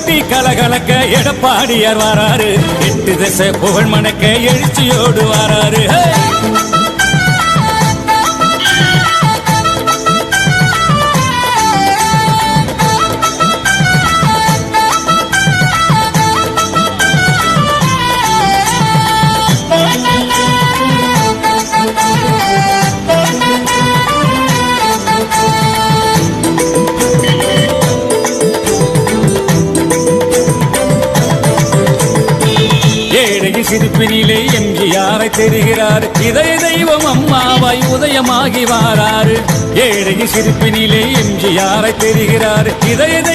கட்டி கலகலக்க எடப்பாடியார் வராரு. எட்டு திசை புகழ் மணக்க எழுச்சியோடு வராரு. ஹே! ஏழையின் சிரிப்பினிலே எம்ஜிஆரை தெரிகிறார் இதய தெய்வம் அம்மாவாய் உதயமாகி வாராறு ஏழையில் சிரிப்பினிலே எம்ஜிஆரை தெரிகிறார் இதய